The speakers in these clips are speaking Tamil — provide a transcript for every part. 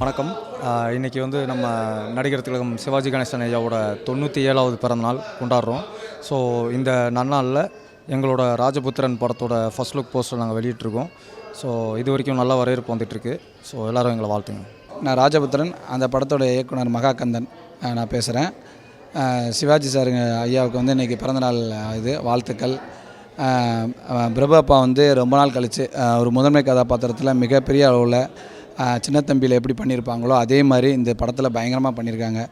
வணக்கம். இன்றைக்கி இன்னைக்கு வந்து நம்ம நடிகர் திலகம் சிவாஜி கணேசன் ஐயாவோட தொண்ணூற்றி ஏழாவது பிறந்தநாள் கொண்டாடுறோம். ஸோ இந்த நன்னாளில் எங்களோட ராஜபுத்திரன் படத்தோட ஃபர்ஸ்ட் லுக் போஸ்டர் நாங்கள் வெளியிட்ருக்கோம் ஸோ இது வரைக்கும் நல்ல வரவேற்பு வந்துட்டுருக்கு. ஸோ எல்லோரும் எங்களை வாழ்த்துங்க. நான் ராஜபுத்திரன் அந்த படத்தோட இயக்குனர் மகாகந்தன் நான் பேசுகிறேன் சிவாஜி சாருங்க ஐயாவுக்கு வந்து இன்றைக்கி பிறந்தநாள் இது வாழ்த்துக்கள். பிரபு அப்பா வந்து ரொம்ப நாள் கழித்து ஒரு முதன்மை கதாபாத்திரத்தில் மிகப்பெரிய அளவில் சின்ன தம்பியில் எப்படி பண்ணியிருப்பாங்களோ அதே மாதிரி இந்த படத்தில் பயங்கரமாக பண்ணியிருக்காங்க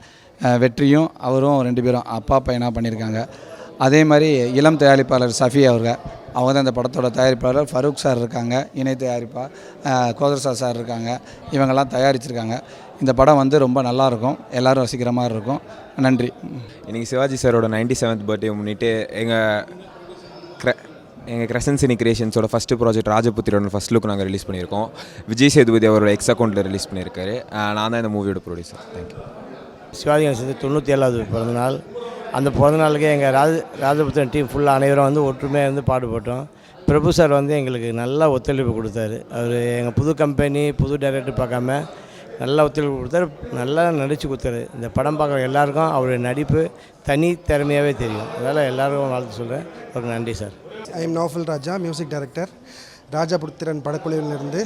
வெற்றியும் அவரும் ரெண்டு பேரும் அப்பா பையனாக பண்ணியிருக்காங்க அதே மாதிரி இளம் தயாரிப்பாளர் சஃபி அவர்கள் அவங்க தான் இந்த படத்தோட தயாரிப்பாளர். ஃபரூக் சார் இருக்காங்க இணை தயாரிப்பா கோதர்சா சார் இருக்காங்க இவங்கெல்லாம் தயாரிச்சிருக்காங்க. இந்த படம் வந்து ரொம்ப நல்லாயிருக்கும் எல்லோரும் ரசிக்கிற மாதிரி இருக்கும். நன்றி. இன்றைக்கி சிவாஜி சாரோட நைன்டி செவன்த் பர்த்டே முன்னிட்டு எங்கள் எங்கள் கிரசன்சினி கிரியேஷன்ஸோட ஃபஸ்ட்டு ப்ராஜெக்ட் ராஜபுத்திரோட ஃபஸ்ட் லுக் நாங்கள் ரிலீஸ் பண்ணியிருக்கோம். விஜய் சேதுபதி அவரோட எக்ஸ் அக்கௌண்ட்டில் ரிலீஸ் பண்ணியிருக்காரு. நான் தான் இந்த மூவியோட ப்ரொடியூசர் தேங்க்யூ சிவாஜி கணேசன் தொண்ணூற்றி ஏழாவது பிறந்தநாள். அந்த பிறந்தநாளுக்கு எங்கள் ராஜ ராஜபுத்திரன் டீம் ஃபுல்லாக அனைவரும் வந்து ஒற்றுமையாக இருந்து பாடுபட்டோம் பிரபு சார் வந்து எங்களுக்கு நல்லா ஒத்துழைப்பு கொடுத்தாரு. அவர் எங்கள் புது கம்பெனி புது டைரக்டர் பார்க்காம நல்லா ஒத்துழைப்பு கொடுத்தாரு. நல்லா நடித்து கொடுத்தாரு. இந்த படம் பார்க்குற எல்லாருக்கும் அவருடைய நடிப்பு தனி திறமையாகவே தெரியும். அதனால் எல்லாருக்கும் வாழ்த்து சொல்கிறேன் ஒரு நன்றி sir I am Naufal Raja music director Rajaputhiran படக்குழுவிலிருந்து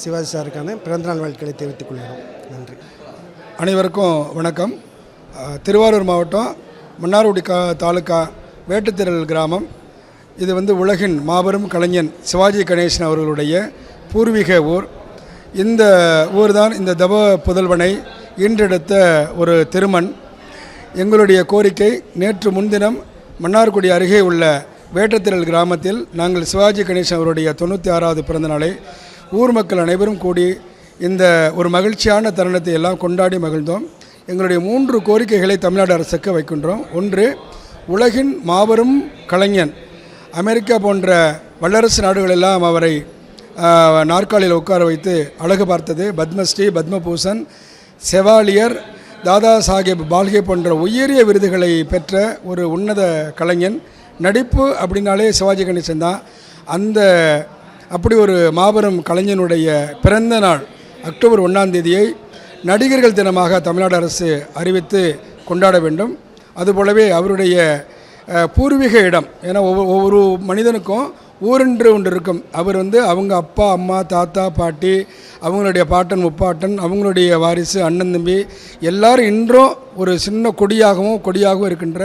Sivaji சாருக்கான பிறந்தநாள் வாழ்க்கையை தெரிவித்துக் கொள்கிறோம். நன்றி. அனைவருக்கும் வணக்கம். திருவாரூர் மாவட்டம் மன்னார்குடி கா தாலுக்கா வேட்டுத்திரல் கிராமம். இது வந்து உலகின் மாபெரும் கலைஞன் சிவாஜி கணேசன் அவர்களுடைய பூர்வீக ஊர். இந்த ஊர் தான் இந்த தவ புதல்வனை ஈன்றெடுத்த ஒரு திருமண். எங்களுடைய கோரிக்கை நேற்று முன்தினம் மன்னார்குடி அருகே உள்ள வேட்டத்திரல் கிராமத்தில் நாங்கள் சிவாஜி கணேசன் அவருடைய தொண்ணூற்றி ஆறாவது பிறந்தநாளை ஊர் மக்கள் அனைவரும் கூடி இந்த ஒரு மகிழ்ச்சியான தருணத்தை எல்லாம் கொண்டாடி மகிழ்ந்தோம். எங்களுடைய மூன்று கோரிக்கைகளை தமிழ்நாடு அரசுக்கு வைக்கின்றோம். ஒன்று உலகின் மாபெரும் கலைஞன் அமெரிக்கா போன்ற வல்லரசு நாடுகளெல்லாம் அவரை நாற்காலியில் உட்கார வைத்து அழகு பார்த்தது. பத்மஸ்ரீ பத்மபூஷன் செவாலியர் தாதா சாஹேப் பால்கே போன்ற உயரிய விருதுகளை பெற்ற ஒரு உன்னத கலைஞன். நடிப்பு அப்படின்னாலே சிவாஜி கணேசன் தான். அந்த அப்படி ஒரு மாபெரும் கலைஞனுடைய பிறந்த நாள் அக்டோபர் ஒன்றாம் தேதியை நடிகர்கள் தினமாக தமிழ்நாடு அரசு அறிவித்து கொண்டாட வேண்டும். அதுபோலவே அவருடைய பூர்வீக இடம் ஏன்னா ஒவ்வொரு ஒவ்வொரு மனிதனுக்கும் ஊரென்று ஒன்று இருக்கும். அவர் வந்து அவங்க அப்பா அம்மா தாத்தா பாட்டி அவங்களுடைய பாட்டன் முப்பாட்டன் அவங்களுடைய வாரிசு அண்ணன் தம்பி எல்லாரும் இன்றும் ஒரு சின்ன கொடியாகவும் கொடியாகவும் இருக்கின்ற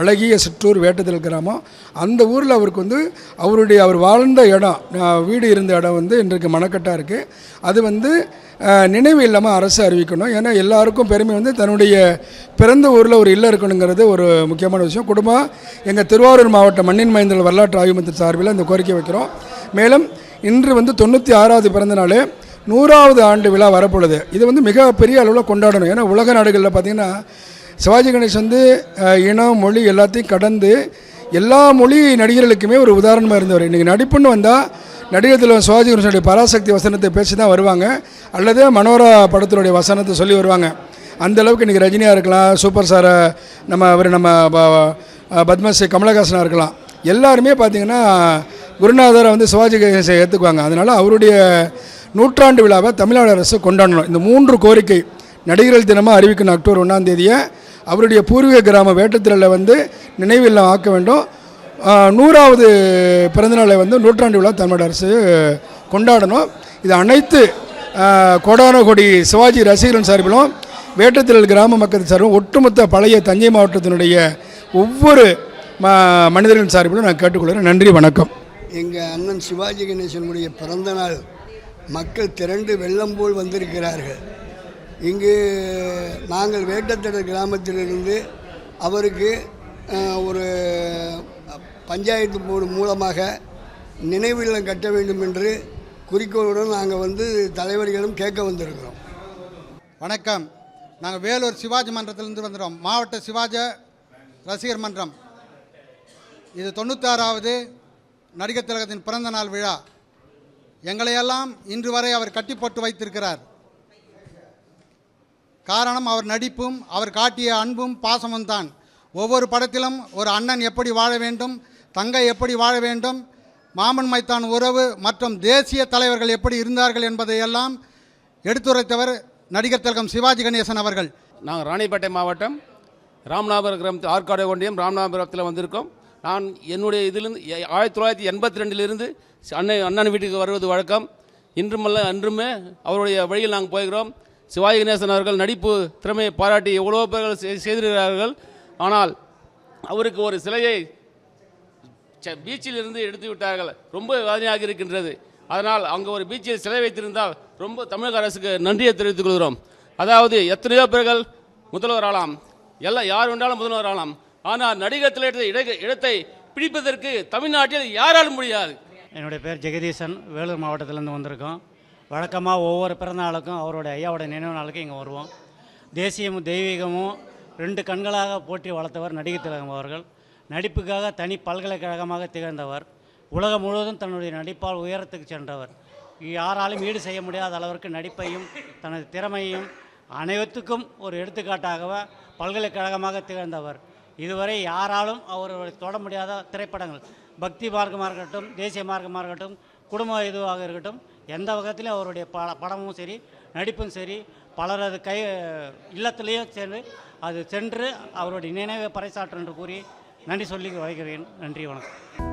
அழகிய சிற்றூர் வேட்டத்தில் கிராமம். அந்த ஊரில் அவருக்கு வந்து அவருடைய அவர் வாழ்ந்த இடம் வீடு இருந்த இடம் வந்து இன்றைக்கு மணக்கட்டாக இருக்குது அது வந்து நினைவு இல்லாமல் அரசு அறிவிக்கணும். ஏன்னா எல்லாருக்கும் பெருமை வந்து தன்னுடைய பிறந்த ஊரில் ஒரு இல்லம் இருக்கணுங்கிறது ஒரு முக்கியமான விஷயம். குடும்பம் எங்கள் திருவாரூர் மாவட்ட மண்ணின் மைந்தல் வரலாற்று ஆய்வு மையத்தின் சார்பில் இந்த கோரிக்கை வைக்கிறோம். மேலும் இன்று வந்து தொண்ணூற்றி ஆறாவது பிறந்த நாள் நூறாவது ஆண்டு விழா வரப்பொழுது இது வந்து மிக பெரிய அளவில் கொண்டாடணும். ஏன்னா உலக நாடுகளில் பார்த்திங்கன்னா சிவாஜி கணேஷ் வந்து இனம் மொழி எல்லாத்தையும் கடந்து எல்லா மொழி நடிகர்களுக்குமே ஒரு உதாரணமாக இருந்தவர். இன்றைக்கி நடிப்புன்னு வந்தால் நடிகத்தில் சிவாஜி கணேஷனுடைய பராசக்தி வசனத்தை பேசி தான் வருவாங்க. அல்லது மனோரா படத்தினுடைய வசனத்தை சொல்லி வருவாங்க. அந்த அளவுக்கு இன்றைக்கி ரஜினியாக இருக்கலாம் சூப்பர் ஸ்டாரை நம்ம அவர் நம்ம பத்மஸ்ரீ கமலஹாசனாக இருக்கலாம். எல்லாருமே பார்த்திங்கன்னா குருநாதரை வந்து சிவாஜி கணேசை ஏற்றுக்குவாங்க அதனால் அவருடைய நூற்றாண்டு விழாவை தமிழ்நாடு அரசு கொண்டாடணும். இந்த மூன்று கோரிக்கை நடிகர்கள் தினமாக அறிவிக்கணும் அக்டோபர் ஒன்றாம் தேதியை. அவருடைய பூர்வீக கிராம வேட்டத்திரலில் வந்து நினைவில்லம் ஆக்க வேண்டும். நூறாவது பிறந்தநாளை வந்து நூற்றாண்டு விழா தமிழ்நாடு அரசு கொண்டாடணும். இது அனைத்து ஆஹ், சிவாஜி ரசிகர்கள் சார்பிலும் வேட்டத்திரல் கிராம மக்கள் சார்பிலும் ஒட்டுமொத்த பழைய தஞ்சை மாவட்டத்தினுடைய ஒவ்வொரு ம மனிதர்கள் சார்பிலும் நான் கேட்டுக்கொள்கிறேன். நன்றி வணக்கம். எங்கள் அண்ணன் சிவாஜி கணேசனுடைய பிறந்த நாள் மக்கள் திரண்டு வெள்ளம் போல் வந்திருக்கிறார்கள். இங்கு நாங்கள் வேட்டத்தடர் கிராமத்திலிருந்து அவருக்கு ஒரு பஞ்சாயத்து போர்டு மூலமாக நினைவில்லம் கட்ட வேண்டும் என்று குறிக்கோளுடன் நாங்கள் வந்து தலைவர்களும் கேட்க வந்திருக்கிறோம். வணக்கம். நாங்கள் வேலூர் சிவாஜி மன்றத்திலிருந்து வந்துடுறோம் மாவட்ட சிவாஜ ரசிகர் மன்றம். இது தொண்ணூத்தாறாவது நடிகர் திலகத்தின் பிறந்த நாள் விழா. எங்களையெல்லாம் இன்று வரை அவர் கட்டி போட்டு வைத்திருக்கிறார். காரணம் அவர் நடிப்பும் அவர் காட்டிய அன்பும் பாசமும் தான் ஒவ்வொரு படத்திலும் ஒரு அண்ணன் எப்படி வாழ வேண்டும் தங்கை எப்படி வாழ வேண்டும் மாமன் மைத்தான் உறவு மற்றும் தேசிய தலைவர்கள் எப்படி இருந்தார்கள் என்பதையெல்லாம் எடுத்துரைத்தவர் நடிகர் திலகம் சிவாஜி கணேசன் அவர்கள். நாங்கள் ராணிப்பேட்டை மாவட்டம் ராமநாதபுரம் ஆற்காடு ஒன்றியம் ராமநாதபுரத்தில் வந்திருக்கோம். நான் என்னுடைய இதிலிருந்து எ- ஆயிரத்தி தொள்ளாயிரத்தி எண்பத்தி ரெண்டிலிருந்து அண்ணன் அண்ணன் வீட்டுக்கு வருவது வழக்கம். இன்றுமல்ல அன்றுமே அவருடைய வழியில் நாங்கள் போகிறோம் சிவாஜி கணேசன் அவர்கள் நடிப்பு திறமையை பாராட்டி எவ்வளோ பேர்கள் செய்- செய்திருக்கிறார்கள். ஆனால் அவருக்கு ஒரு சிலையை ச- பீச்சில் இருந்து எடுத்து விட்டார்கள். ரொம்ப வேதனையாக இருக்கின்றது. அதனால் அங்கே ஒரு பீச்சில் சிலை வைத்திருந்தால் ரொம்ப தமிழக அரசுக்கு நன்றியை தெரிவித்துக் கொள்கிறோம். அதாவது எத்தனையோ பேர்கள் முதல்வர் ஆகலாம் எல்லாம் யார் வேண்டாலும் முதல்வர் ஆகலாம் ஆனால் நடிகத்தில் திரையிட்ட இட இடத்தை பிடிப்பதற்கு தமிழ்நாட்டில் யாராலும் முடியாது? என்னுடைய பேர் ஜெகதீசன் வேலூர் மாவட்டத்திலேருந்து வந்திருக்கோம். வழக்கமாக ஒவ்வொரு பிறந்தநாளுக்கும் அவருடைய ஐயாவோட நினைவு நாளுக்கும் இங்கே வருவோம். தேசியமும் தெய்வீகமும் ரெண்டு கண்களாக போற்றி வளர்த்தவர் நடிகர் திலகம் அவர்கள். நடிப்புக்காக தனி பல்கலைக்கழகமாக திகழ்ந்தவர். உலகம் முழுவதும் தன்னுடைய நடிப்பால் உயரத்துக்கு சென்றவர். யாராலும் ஈடு செய்ய முடியாத அளவிற்கு நடிப்பையும் தனது திறமையும் அனைவத்துக்கும் ஒரு எடுத்துக்காட்டாக பல்கலைக்கழகமாக திகழ்ந்தவர். இதுவரை யாராலும் அவருடைய தொட முடியாத திரைப்படங்கள். பக்தி மார்க்கமாக இருக்கட்டும் தேசிய மார்க்கமாக இருக்கட்டும் குடும்ப இதுவாக இருக்கட்டும் எந்த வகத்திலும் அவருடைய ப படமும் சரி நடிப்பும் சரி பலரது கை இல்லத்திலேயும் சென்று அது சென்று அவருடைய நினைவை பறைசாற்றும் என்று கூறி நன்றி சொல்லி வைக்கிறேன். நன்றி வணக்கம்.